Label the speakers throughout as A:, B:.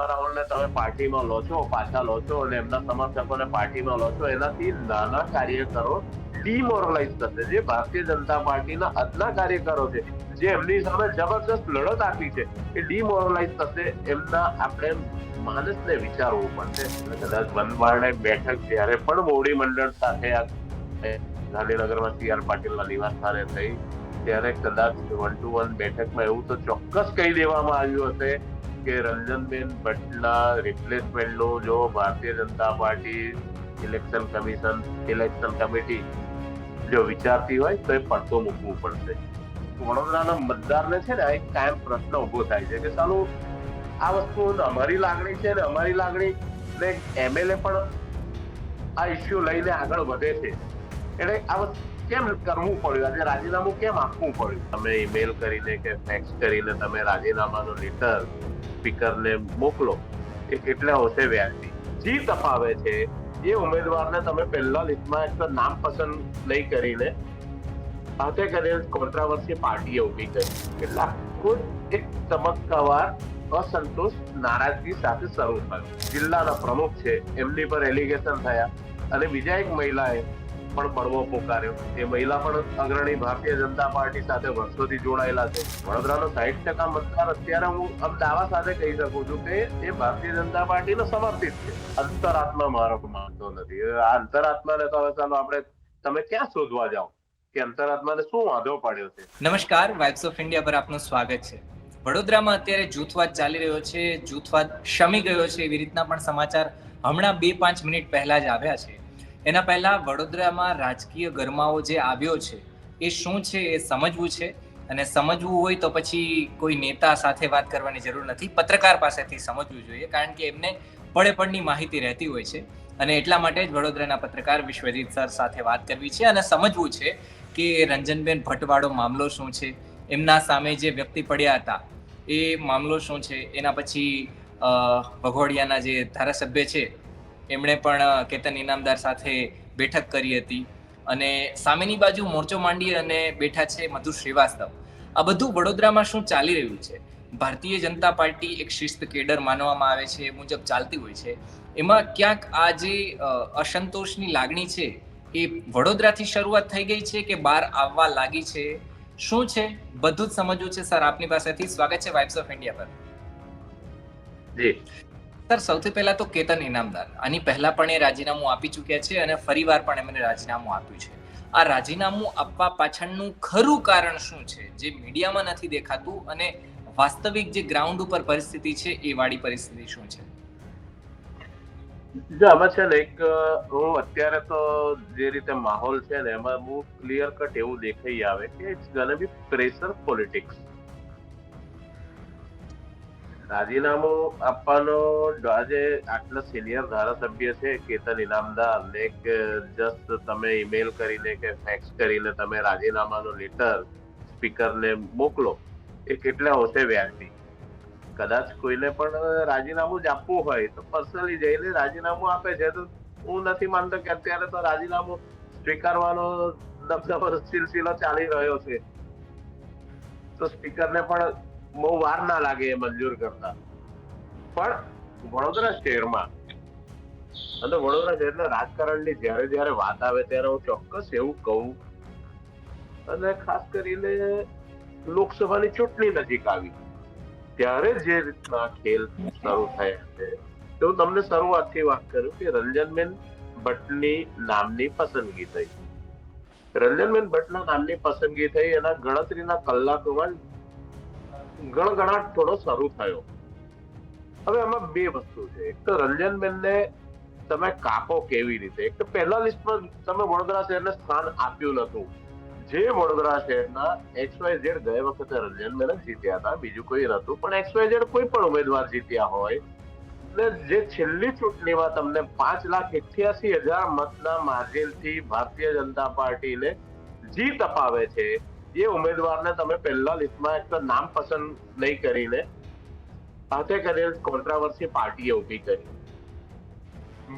A: મહારાવણને તમે પાર્ટીમાં લો છો, પાછા લો છો અને એમના સમર્થકોને પાર્ટીમાં લો છો, એનાથી નાના કાર્યકરો ડિમોરલાઇઝ થશે. જે ભારતીય જનતા પાર્ટીના અદના કાર્યકરો છે, જે એમની સામે જબરદસ્ત લડત આપી છે, એ ડિમોરલાઇઝ થશે એમના આપણે માણસને વિચારવું પડશે. કદાચ વનવારણે બેઠક જ્યારે પણ મોવડી મંડળ સાથે ગાંધીનગરમાં સી આર પાટીલના નિવાસ સ્થાને થઈ, ત્યારે કદાચ વન ટુ વન બેઠકમાં એવું તો ચોક્કસ કહી દેવામાં આવ્યું હશે કે રંજનબેન ભટ્ટના રિપ્લેસમેન્ટનું જો Bharatiya Janata party election commission election committee જો વિચારતી હોય તો એ પડતો મૂકવું પડશે. વડોદરાના મતદારને છે ને એક કાયમ પ્રશ્ન ઊભો થાય છે કે સાલું આ વસ્તુ અમારી લાગણી છે ને અમારી લાગણી ને એમએલએ પણ આ ઇસ્યુ લઈને આગળ વધે છે. એટલે આ વસ્તુ કેમ કરવું પડ્યું? આજે રાજીનામું કેમ આપવું પડ્યું? તમે ઈમેલ કરીને કે ફેક્સ કરીને તમે રાજીનામાનો લેટર સ્પીકરને મોકલો, એ કેટલા હશે વ્યાજબી. જીત છે, એ ઉમેદવારને તમે પહેલા લિસ્ટમાં એક તો નામ પસંદ નહીં કરીને સાથે કરેલ કોન્ટ્રાવર્સી પાર્ટીએ ઊભી કરી. એટલે ખુદ એક તબક્કાવાર અસંતોષ નારાજગી સાથે શરૂ થયો. જિલ્લાના પ્રમુખ છે, એમની પર એલિગેશન થયા. અને બીજા એક મહિલાએ પણ બળવો પોકાર્યો. એ મહિલા પણ અગ્રણી ભારતીય જનતા પાર્ટી સાથે વર્ષોથી જોડાયેલા છે. વડોદરાનો સાહીઠ ટકા મતદાર અત્યારે હું આમ દાવા સાથે કહી શકું છું કે એ ભારતીય જનતા પાર્ટીને સમર્પિત છે. અંતરાત્મા મારો માનતો નથી. આ અંતરાત્માને તો હવે ચાલો આપણે તમે ક્યાં શોધવા જાઓ? કે અંતરાત્માને શું વાંધો પડ્યો છે?
B: નમસ્કાર વાઇબ્સ ઓફ ઇન્ડિયા પર આપનું સ્વાગત છે. વડોદરામાં અત્યારે જૂથવાદ ચાલી રહ્યો છે. જૂથવાદ શમી ગયો છે એવી રીતના પણ સમાચાર હમણાં બે પાંચ મિનિટ પહેલા જ આવ્યા છે. એના પહેલા વડોદરામાં રાજકીય ગરમાવો જે આવ્યો છે, એ શું છે એ સમજવું છે? અને સમજવું હોય તો પછી કોઈ નેતા સાથે વાત કરવાની જરૂર નથી. પત્રકાર પાસેથી સમજવું જોઈએ, કારણ કે એમને પડે માહિતી રહેતી હોય છે. અને એટલા માટે જ વડોદરાના પત્રકાર વિશ્વજીત સર સાથે વાત કરવી છે અને સમજવું છે કે રંજનબેન ભટ્ટવાળો મામલો શું છે? એમના સામે જે વ્યક્તિ પડ્યા હતા, એ મામલો શું છે? એના પછી ભગોડિયાના જે ધારાસભ્ય છે એમણે પણ કેતન ઇનામદાર સાથે બેઠક કરી હતી. અને સામેની બાજુ મોરચો માંડી અને બેઠા છે મધુ શ્રીવાસ્તવ. આ બધું વડોદરામાં શું ચાલી રહ્યું છે? ભારતીય જનતા પાર્ટી એક શિસ્ત કેડર માનવામાં આવે છે, એ મુજબ ચાલતી હોય છે. એમાં ક્યાંક આ જે અસંતોષની લાગણી છે, એ વડોદરાથી શરૂઆત થઈ ગઈ છે કે બહાર આવવા લાગી છે? શું છે? બધું જ સમજવું છે, સર. આપની પાસેથી સ્વાગત છે વાઇબ્સ ઓફ ઇન્ડિયા પર.
A: જી.
B: સર સૌથી પહેલા તો કેતન ઇનામદાર. આની પહેલા પણ એ રાજીનામું આપી ચૂક્યા છે અને ફરીવાર પણ એમણે રાજીનામું આપ્યું છે. આ રાજીનામું આપવા પાછળનું ખરું કારણ શું છે? જે મીડિયામાં નથી દેખાતું અને વાસ્તવિક જે ગ્રાઉન્ડ ઉપર પરિસ્થિતિ છે એ વાળી પરિસ્થિતિ શું છે?
A: જો આમાં છે ને એક હું અત્યારે તો જે રીતે માહોલ છે ને એમાં બહુ ક્લિયર કટ એવું દેખાઈ આવે કે it's gonna be pressure politics રાજીનામું આપવાનો આજે આટલા સિનિયર ધારાસભ્ય છે, કેતન ઇનામદાર, ને જસ્ટ તમે ઈમેલ કરીને કે ફેક્સ કરીને તમે રાજીનામાનો લેટર સ્પીકરને મોકલો, એ કેટલા હશે વ્યાજબી? કદાચ કોઈને પણ રાજીનામું જ આપવું હોય તો પર્સનલી જઈને રાજીનામું આપે છે તો હું નથી માનતો કે અત્યારે તો રાજીનામું સ્વીકારવાનો દબદબો સિલસિલો ચાલી રહ્યો છે. તો સ્પીકરને પણ બહુ વાર ના લાગે એ મંજૂર કરતા. પણ વડોદરા શહેરમાં, અને વડોદરા શહેરના રાજકારણની જ્યારે જ્યારે વાત આવે ત્યારે હું ચોક્કસ એવું કહું, અને ખાસ કરીને લોકસભાની ચૂંટણી નજીક આવી. ત્યારે જે રીતના ખેલ શરૂ થયા છે, તો હું તમને શરૂઆતથી વાત કરું કે રંજનબેન ભટ્ટની નામની પસંદગી થઈ. રંજનબેન ભટ્ટના નામની પસંદગી થઈ, એના ગણતરીના કલાકોમાં ગણગણાટ થોડો શરૂ થયો. હવે આમાં બે વસ્તુ છે. એક તો રંજનબેનને તમે કાપો કેવી રીતે? એક તો પહેલા લિસ્ટમાં તમે વડોદરા શહેરને સ્થાન આપ્યું નતું જે વડોદરા શહેરના એક્સ વાય ઝેડ ગયે વખતે રંજનબેન જ જીત્યા હતા. બીજું કોઈ નતું પણ એક્સ વાય ઝેડ કોઈ પણ ઉમેદવાર જીત્યા હોય. ને જે છેલ્લી ચૂંટણીમાં તમને પાંચ લાખ અઠ્યાસી હજાર મતના માર્જિનથી ભારતીય જનતા પાર્ટીને જીત અપાવે છે એ ઉમેદવારને તમે પહેલા લિસ્ટમાં એક નામ પસંદ નહીં કરીને સાથે કરેલ કોન્ટ્રાવર્સી પાર્ટીએ ઊભી કરી.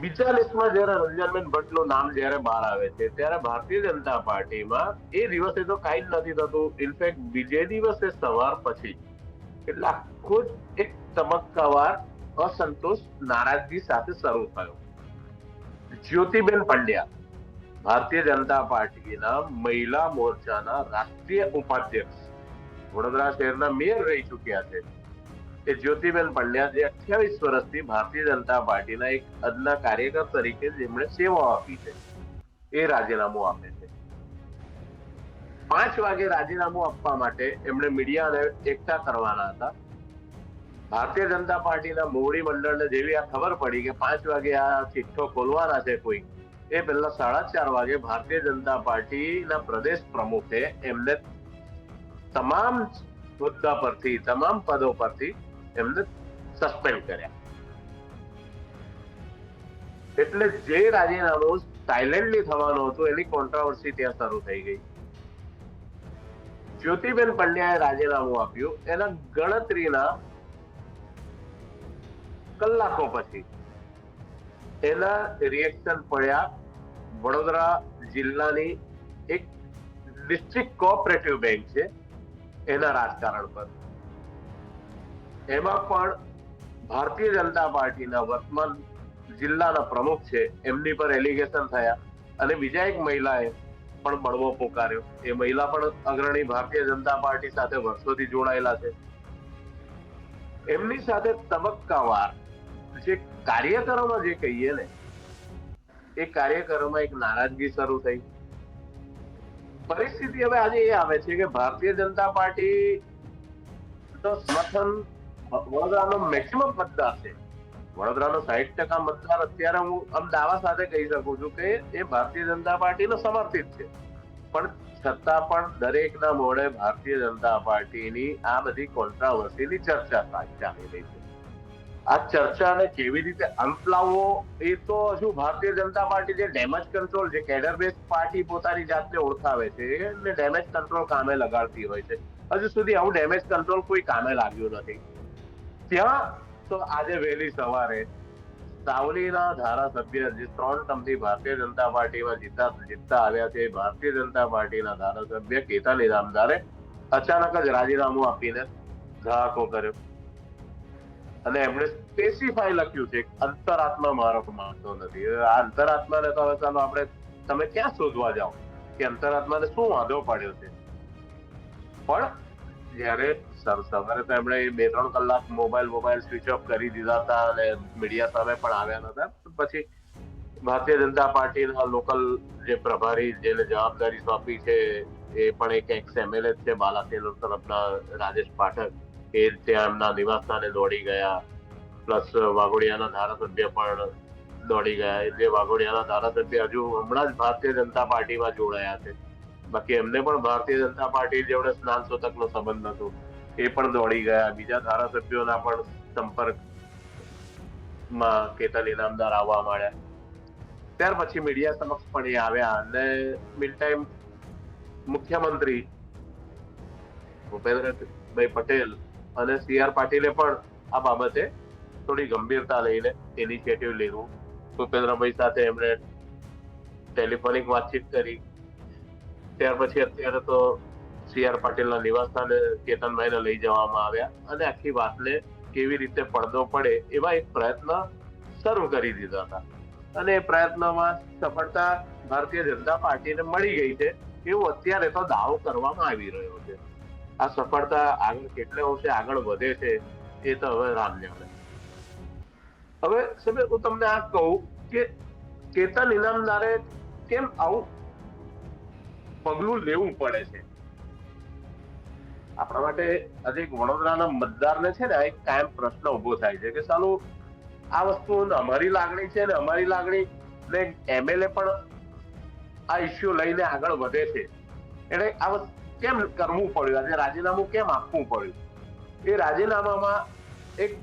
A: બીજા લિસ્ટમાં જયારે રંજનબેન ભટ્ટનું નામ જયારે બહાર આવે છે, ત્યારે ભારતીય જનતા પાર્ટીમાં એ દિવસે તો કાંઈ જ નથી થતું. ઇનફેક્ટ બીજે દિવસે સવાર પછી એટલે આખું એક તબક્કાવાર અસંતોષ નારાજગી સાથે શરૂ થયો. જ્યોતિબેન પંડ્યા ભારતીય જનતા પાર્ટીના મહિલા મોરચાના રાષ્ટ્રીય ઉપાધ્યક્ષ વડોદરા શહેરના મેયર રહી ચૂક્યા છે એ જ્યોતિબેન પંડ્યા જે અઠ્યાવીસ વર્ષથી ભારતીય જનતા પાર્ટીના એક અદના કાર્યકર તરીકે જેમણે સેવા આપી છે. એ રાજીનામું આપે છે. પાંચ વાગે રાજીનામું આપવા માટે એમણે મીડિયાને એકઠા કરવાના હતા. ભારતીય જનતા પાર્ટીના મોવડી મંડળને જેવી આ ખબર પડી કે પાંચ વાગે આ ચિઠ્ઠો ખોલવાના છે કોઈ. એ પહેલા સાડા ચાર વાગે ભારતીય જનતા પાર્ટીના પ્રદેશ પ્રમુખે એમને તમામ હોદ્દા પરથી, તમામ પદો પરથી એમને સસ્પેન્ડ કર્યા. એટલે જે રાજીનામું સાયલેન્ટલી થવાનું હતું, એની કોન્ટ્રાવર્સી ત્યાં શરૂ થઈ ગઈ. જ્યોતિબેન પંડ્યાએ રાજીનામું આપ્યું, એના ગણતરીના કલાકો પછી એના રિએક્શન પડ્યા વડોદરા જિલ્લાની એક ડિસ્ટ્રિક્ટ કોઓપરેટિવ બેંક છે, એના રાજકારણ પર. એમાં પણ ભારતીય જનતા પાર્ટીના વર્તમાન જિલ્લાના પ્રમુખ છે, એમની પર એલિગેશન થયા અને બીજા એક મહિલાએ પણ બળવો પોકાર્યો. એ મહિલા પણ અગ્રણી ભારતીય જનતા પાર્ટી સાથે વર્ષોથી જોડાયેલા છે. એમની સાથે તબક્કાવાર જે કાર્યકરોમાં જે કહીએ ને એ કાર્યકરોમાં એક નારાજગી શરૂ થઈ. પરિસ્થિતિ હવે આજે એ આવે છે કે ભારતીય જનતા પાર્ટી તો સમર્થન વડોદરાનો મેક્સિમમ મતદાર છે. વડોદરાનો સાહીઠ ટકા મતદાર અત્યારે હું આમ દાવા સાથે કહી શકું છું કે એ ભારતીય જનતા પાર્ટીનો સમર્થિત છે. પણ છતાં પણ દરેકના મોડે ભારતીય જનતા પાર્ટીની આ બધી કોન્ટ્રાવર્સીની ચર્ચા ચાલી રહી છે. આ ચર્ચાને કેવી રીતે અંત લાવવો એ તો હજુ ભારતીય જનતા પાર્ટી જે ડેમેજ કંટ્રોલ જે કેડર બેઝ પાર્ટી પોતાની જાતને ઓળખાવે છે, એને ડેમેજ કંટ્રોલ કામે લગાડતી હોય છે. હજુ સુધી આવું ડેમેજ કંટ્રોલ કોઈ કામે લાગ્યું નથી. ત્યાં તો આજે વહેલી સવારે સાવલીના ધારાસભ્ય જે ત્રણ ટર્મથી ભારતીય જનતા પાર્ટીમાં જીતતા જીતતા આવ્યા છે ભારતીય જનતા પાર્ટીના ધારાસભ્ય કેતન ઇનામદારે અચાનક જ રાજીનામું આપીને ધડાકો કર્યો. અને એમણે સ્પેસિફાઈ લખ્યું છે અંતરાત્મા મારો માનતો નથી. આ અંતરાત્માને તો હવે ચાલો આપણે તમે ક્યાં શોધવા જાઓ? કે અંતરાત્માને શું વાંધો પડ્યો છે? પણ જ્યારે સર- સવારે તો એમણે બે ત્રણ કલાક મોબાઈલ મોબાઈલ સ્વિચ ઓફ કરી દીધા હતા અને મીડિયા સામે પણ આવ્યા નતા પછી ભારતીય જનતા પાર્ટીના લોકલ જે પ્રભારી, જેને જવાબદારી સોંપી છે, એ પણ એક એક્સ એમએલએ છે, બાલાસેનોર તરફના રાજેશ પાઠક. એ ત્યાં એમના નિવાસસ્થાને દોડી ગયા. પ્લસ વાઘોડિયાના ધારાસભ્ય પણ દોડી ગયા. એટલે વાઘોડિયાના ધારાસભ્ય હજુ હમણાં જ ભારતીય જનતા પાર્ટીમાં જોડાયા છે. બાકી એમને પણ ભારતીય જનતા પાર્ટી જેવડે સ્નાન સૂતકનો સંબંધ હતો એ પણ દોડી ગયા. બીજા ધારાસભ્યોના પણ સંપર્કમાં કેતન ઇનામદાર આવવા માંડ્યા. ત્યાર પછી મીડિયા સમક્ષ પણ એ આવ્યા અને મિડ ટાઈમ મુખ્યમંત્રી ભૂપેન્દ્રભાઈ પટેલ અને સી આર પાટીલે પણ આ બાબતે થોડી ગંભીરતા લઈને ઇનિશિયેટિવ લીધું. ભૂપેન્દ્રભાઈ સાથે એમણે ટેલિફોનિક વાતચીત કરી. ત્યાર પછી અત્યારે તો સી આર પાટીલના નિવાસસ્થાને કેતનભાઈને લઈ જવામાં આવ્યા અને આખી વાતને કેવી રીતે પડદો પડે એવા એક પ્રયત્ન શરૂ કરી દીધા હતા. અને એ પ્રયત્નમાં સફળતા ભારતીય જનતા પાર્ટીને મળી ગઈ છે. એવું અત્યારે તો દાવો કરવામાં આવી રહ્યો છે. આ સફળતા આગળ કેટલે અંશે આગળ વધે છે, એ તો હવે રામ જાણે. હવે સાહેબ, હું તમને આ કહું કે કેતન ઇનામદારે કેમ આવું પગલું લેવું પડે છે? આપણા માટે આજે એક વડોદરાના મતદારને છે ને એક કાયમ પ્રશ્ન ઊભો થાય છે કે સાલું આ વસ્તુ અમારી લાગણી છે ને અમારી લાગણી ને એમએલએ પણ આ ઇસ્યુ લઈને આગળ વધે છે. એટલે આ વસ્તુ કેમ કરવું પડ્યું? આજે રાજીનામું કેમ આપવું પડ્યું? એ રાજીનામામાં એક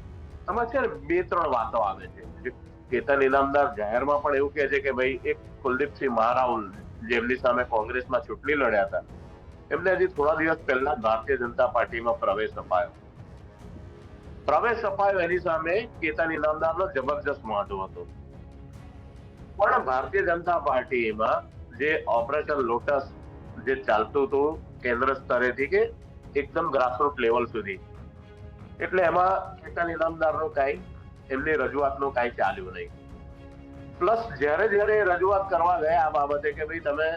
A: આમાં છે ને બે ત્રણ વાતો આવે છે. કેતન ઇનામદાર જાહેરમાં પણ એવું કહે છે કે ભાઈ, એક કુલદીપસિંહ મહારાઉલ જેમની સામે કોંગ્રેસમાં ચૂંટણી લડ્યા હતા, એમને હજી થોડા દિવસ પહેલા ભારતીય જનતા પાર્ટીમાં પ્રવેશ અપાયો. પ્રવેશ અપાયો એની સામે કેતન ઇનામદારનો જબરજસ્ત વાંધો હતો. પણ ભારતીય જનતા પાર્ટીમાં જે ઓપરેશન લોટસ જે ચાલતું હતું કેન્દ્ર સ્તરેથી કે એકદમ ગ્રાસરૂટ લેવલ સુધી. એટલે એમાં કેતન ઇનામદારનો કાંઈ, એમની રજૂઆતનું કાંઈ ચાલ્યું નહીં. પ્લસ જ્યારે જ્યારે રજૂઆત કરવા ગયા આ બાબતે કે ભાઈ તમે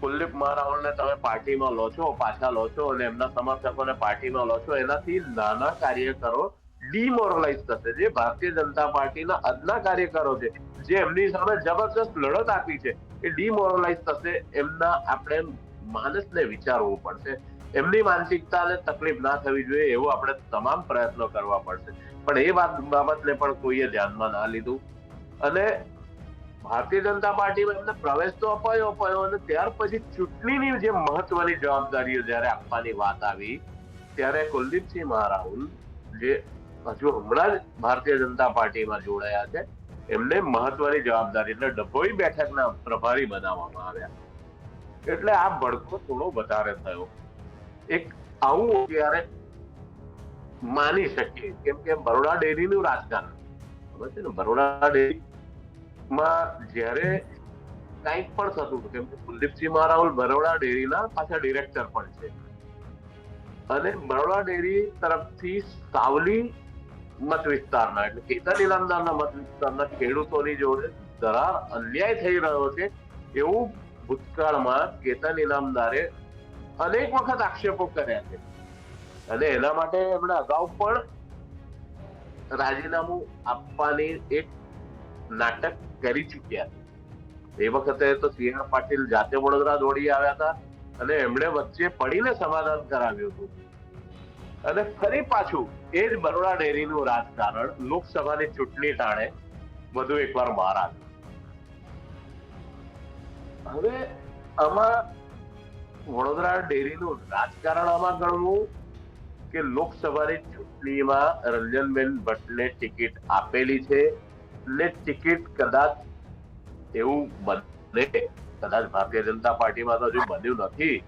A: કુલદીપ મારાવણને તમે પાર્ટીમાં લો છો, પાછા લો છો અને એમના સમર્થકોને પાર્ટીમાં લો છો, એનાથી નાના કાર્યકરો ડિમોરલાઇઝ થશે. જે ભારતીય જનતા પાર્ટીના અદના કાર્યકરો છે, જે એમની સામે જબરજસ્ત લડત આપી છે, એ ડિમોરલાઇઝ થશે. એમના આપણે માનસને વિચારવું પડશે. એમની માનસિકતાને તકલીફ ના થવી જોઈએ એવો આપણે તમામ પ્રયત્નો કરવા પડશે. પણ એ વાત બાબતને પણ કોઈએ ધ્યાનમાં ના લીધું. અને ભારતીય જનતા પાર્ટીમાં એમને પ્રવેશ તો અપાયો અપાયો અને ત્યાર પછી ચૂંટણીની જે મહત્વની જવાબદારીઓ જ્યારે આપવાની વાત આવી, ત્યારે કુલદીપસિંહ મહારાહુલ જે હજુ હમણાં જ ભારતીય જનતા પાર્ટીમાં જોડાયા છે, એમને મહત્વની જવાબદારી એટલે ડભોઈ બેઠકના પ્રભારી બનાવવામાં આવ્યા. એટલે આ ભડકો થોડો વધારે થયો. એક આવું અત્યારે માની શકીએ, કેમ કે બરોડા ડેરીનું રાજકારણ. ખબર છે ને? બરોડા ડેરીમાં જ્યારે કંઈક પણ થતું કેમ કે કુલદીપસિંહ મહારાહુલ બરોડા ડેરીના પાછા ડિરેક્ટર પણ છે. અને બરોડા ડેરી તરફથી સાવલી મત વિસ્તારના, એટલે કેતન ઇલામદારના મત વિસ્તારના ખેડૂતોની જોડે ધરાર અન્યાય થઈ રહ્યો છે, એવું ભૂતકાળમાં કેતન ઇનામદારે અનેક વખત આક્ષેપો કર્યા છે. અને એના માટે એમણે અગાઉ પણ રાજીનામું આપવાની એક નાટક કરી ચૂક્યા એ વખતે તો સી પાટીલ જાતે વડોદરા દોડી આવ્યા હતા અને એમણે વચ્ચે પડીને સમાધાન કરાવ્યું હતું. અને ફરી પાછું એ જ બરોડા ડેરીનું રાજકારણ લોકસભાની ચૂંટણી ટાણે વધુ એકવાર બહાર આવ્યું. હવે આમાં વડોદરા ડેરીનું રાજકારણ આમાં ગણવું કે લોકસભાની ચૂંટણીમાં રંજનબેન ભટ્ટને ટિકિટ આપેલી છે ને ટિકિટ કદાચ એવું બને, કદાચ ભારતીય જનતા પાર્ટીમાં તો હજુ બન્યું નથી.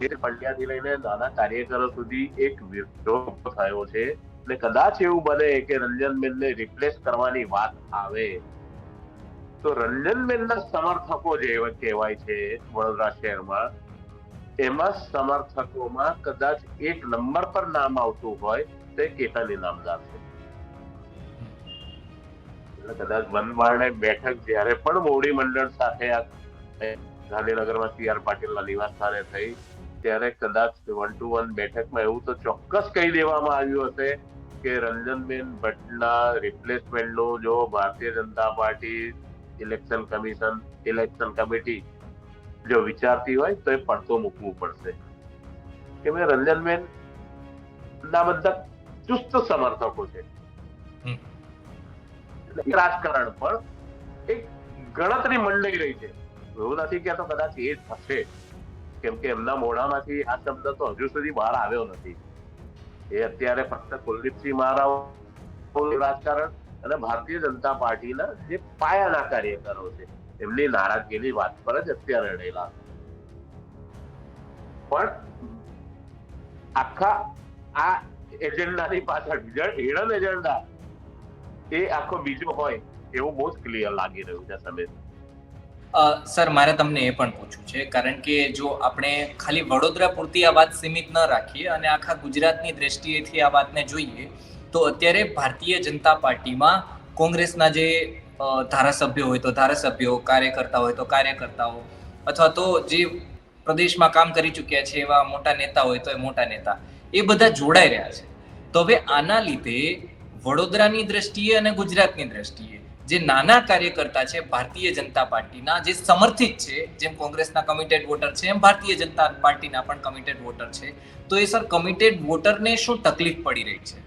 A: પંડ્યાથી લઈને નાના કાર્યકરો સુધી એક વિરોધ થયો છે ને કદાચ એવું બને કે રંજનબેનને રિપ્લેસ કરવાની વાત આવે. તો રંજનબેનના સમર્થકો જે કહેવાય છે વડોદરા શહેરમાં, એમાં સમર્થકોમાં કદાચ એક નંબર પર નામ આવતું હોય તે કેતન ઇનામદાર છે. કદાચ વનવારણે બેઠક જ્યારે પણ મોવડી મંડળ સાથે ગાંધીનગરમાં સી આર પાટીલના નિવાસ સ્થાને થઈ, ત્યારે કદાચ વન ટુ વન બેઠકમાં એવું તો ચોક્કસ કહી દેવામાં આવ્યું હશે કે રંજનબેન ભટ્ટના રિપ્લેસમેન્ટનું જો Bharatiya Janata party election commission election committee જો વિચારતી હોય તો એ પડતો મૂકવું પડશે. કે ભાઈ રંજનબેન ના બધા ચુસ્ત સમર્થકો છે. રાજકારણ પણ એક ગણતરી મંડાઈ રહી છે. એવું નથી કે તો કદાચ એ થશે. કેમ કે એમના મોઢામાંથી આ શબ્દ તો હજુ સુધી બહાર આવ્યો નથી. એ અત્યારે ફક્ત કુલદીપસિંહ મહારાવ રાજકારણ અને ભારતીય જનતા પાર્ટીના જે પાયાના કાર્યકરો છે, એમની નારાજગીની વાત પર જ અત્યારે રહેલા પણ આખા આ એજન્ડાની પાછળ હિડન એજન્ડા, એ આખો બીજો હોય એવું બહુ જ ક્લિયર લાગી રહ્યું છે તમે
B: સર, મારે તમને એ પણ પૂછવું છે, કારણ કે જો આપણે ખાલી વડોદરા પૂરતી આ વાત સીમિત ન રાખીએ અને આખા ગુજરાતની દ્રષ્ટિએથી આ વાતને જોઈએ તો અત્યારે ભારતીય જનતા પાર્ટીમાં કોંગ્રેસના જે ધારાસભ્યો હોય તો ધારાસભ્યો, કાર્યકર્તા હોય તો કાર્યકર્તાઓ, અથવા તો જે પ્રદેશમાં કામ કરી ચૂક્યા છે એવા મોટા નેતા હોય તો એ મોટા નેતા, એ બધા જોડાઈ રહ્યા છે. તો હવે આના લીધે વડોદરાની દ્રષ્ટિએ અને ગુજરાતની દ્રષ્ટિએ જે નાના કાર્યકર્તા છે ભારતીય જનતા પાર્ટીના જે સમર્થિત છે, જેમ કોંગ્રેસના કમિટેડ વોટર છે, એમ ભારતીય જનતા પાર્ટીના પણ કમિટેડ વોટર છે, તો એ સર કમિટેડ વોટરને શું તકલીફ પડી રહી છે?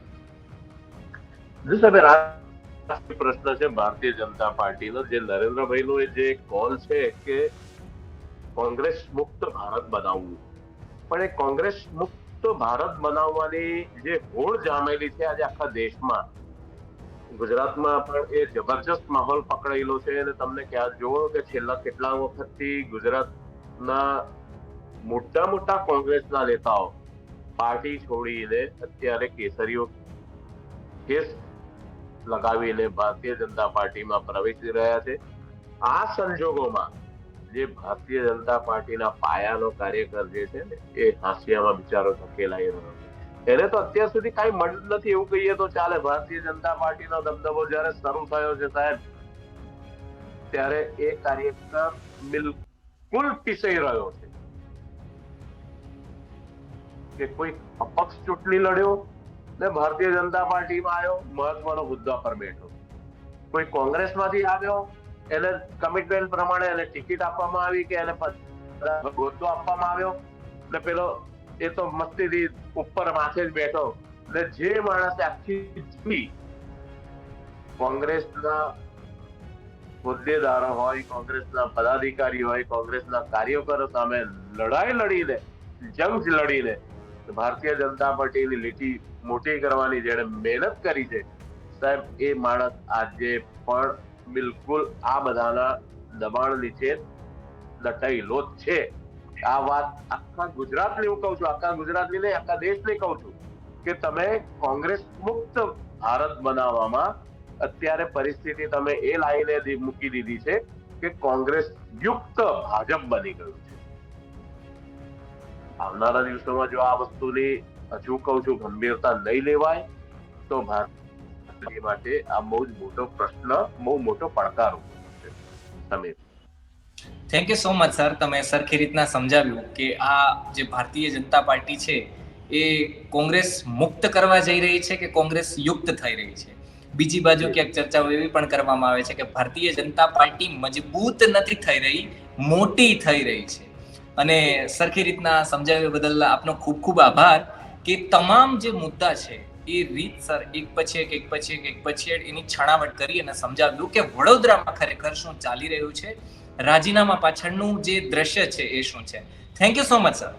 A: પ્રશ્ન છે ભારતીય જનતા પાર્ટીનો જે નરેન્દ્રભાઈનો જે કોલ છે કે કોંગ્રેસ મુક્ત ભારત બનાવવું. પણ એ કોંગ્રેસ મુક્ત ભારત બનાવવાની જે હોડ જામેલી છે આજે આખા દેશમાં, ગુજરાતમાં પણ એ જબરજસ્ત માહોલ પકડાયેલો છે અને તમને ક્યાં જોવો કે છેલ્લા કેટલા વખતથી ગુજરાતના મોટા મોટા કોંગ્રેસના નેતાઓ પાર્ટી છોડીને અત્યારે કેસરીઓ, કેસ લગાવીને ભારતીય જનતા પાર્ટીમાં પ્રવેશી રહ્યા છે. આ સંજોગોમાં જે ભારતીય જનતા પાર્ટીના પાયાનો કાર્યકર જે છે ને, એ હાંસિયામાં બિચારો ધકેલાઈ રહ્યો એને તો અત્યાર સુધી કાંઈ મળ્યું નથી એવું કહીએ તો ચાલે. ભારતીય જનતા પાર્ટીનો દબદબો જ્યારે શરૂ થયો છે સાહેબ, ત્યારે એ કાર્યકર બિલકુલ પીસાઈ રહ્યો છે. કે કોઈ અપક્ષ ચૂંટણી લડ્યો ને ભારતીય જનતા પાર્ટીમાં આવ્યો, મહત્વનો મુદ્દા પર બેઠો. કોઈ કોંગ્રેસમાંથી આવ્યો, એને કમિટમેન્ટ પ્રમાણે એને ટિકિટ આપવામાં આવી કે એને પદ- આપવામાં આવ્યો? ને પેલો, એ તો મસ્તીથી ઉપર માથે જ બેઠો. ને જે માણસે આખી કોંગ્રેસના હોદ્દેદારો હોય, કોંગ્રેસના પદાધિકારી હોય, કોંગ્રેસના કાર્યકરો સામે લડાઈ લડીને, જંગ લડીને ભારતીય જનતા પાર્ટીની લીટી મોટી કરવાની જેણે મહેનત કરી છે, સાહેબ, એ માણસ આજે પણ બિલકુલ આ બધાના દબાણ નીચે દટાયેલો છે. આ વાત આખા ગુજરાતની હું કહું છું, આખા ગુજરાતની નહીં, આખા દેશની કહું છું કે તમે કોંગ્રેસ મુક્ત ભારત બનાવવામાં અત્યારે પરિસ્થિતિ તમે એ લાઈને મૂકી દીધી છે કે કોંગ્રેસ યુક્ત ભાજપ બની ગયું છે. આવનારા દિવસોમાં જો આ વસ્તુની હજુ કહું છું ગંભીરતા નહીં લેવાય, તો ભારત માટે આ બહુ જ મોટો પ્રશ્ન, બહુ મોટો પડકાર થશે. Sameer
B: thank you so much sir તમે સરખી રીતના સમજાવ્યું કે આ જે ભારતીય જનતા પાર્ટી છે, એ કોંગ્રેસ મુક્ત કરવા જઈ રહી છે કે કોંગ્રેસ યુક્ત થઈ રહી છે? બીજી બાજુ ક્યાંક ચર્ચાઓ એવી પણ કરવામાં આવે છે કે ભારતીય જનતા પાર્ટી મજબૂત નથી થઈ રહી, મોટી થઈ રહી છે. અને સરખી રીતના સમજાવ્યા બદલ આપનો ખૂબ ખૂબ આભાર કે તમામ જે મુદ્દા છે એ રીતસર એક પછી એક એક પછી એક એક પછી એની છણાવટ કરી અને સમજાવ્યું કે વડોદરામાં ખરેખર શું ચાલી રહ્યું છે, રાજીનામા પાછળનું જે દ્રશ્ય છે એ શું છે. Thank you so much sir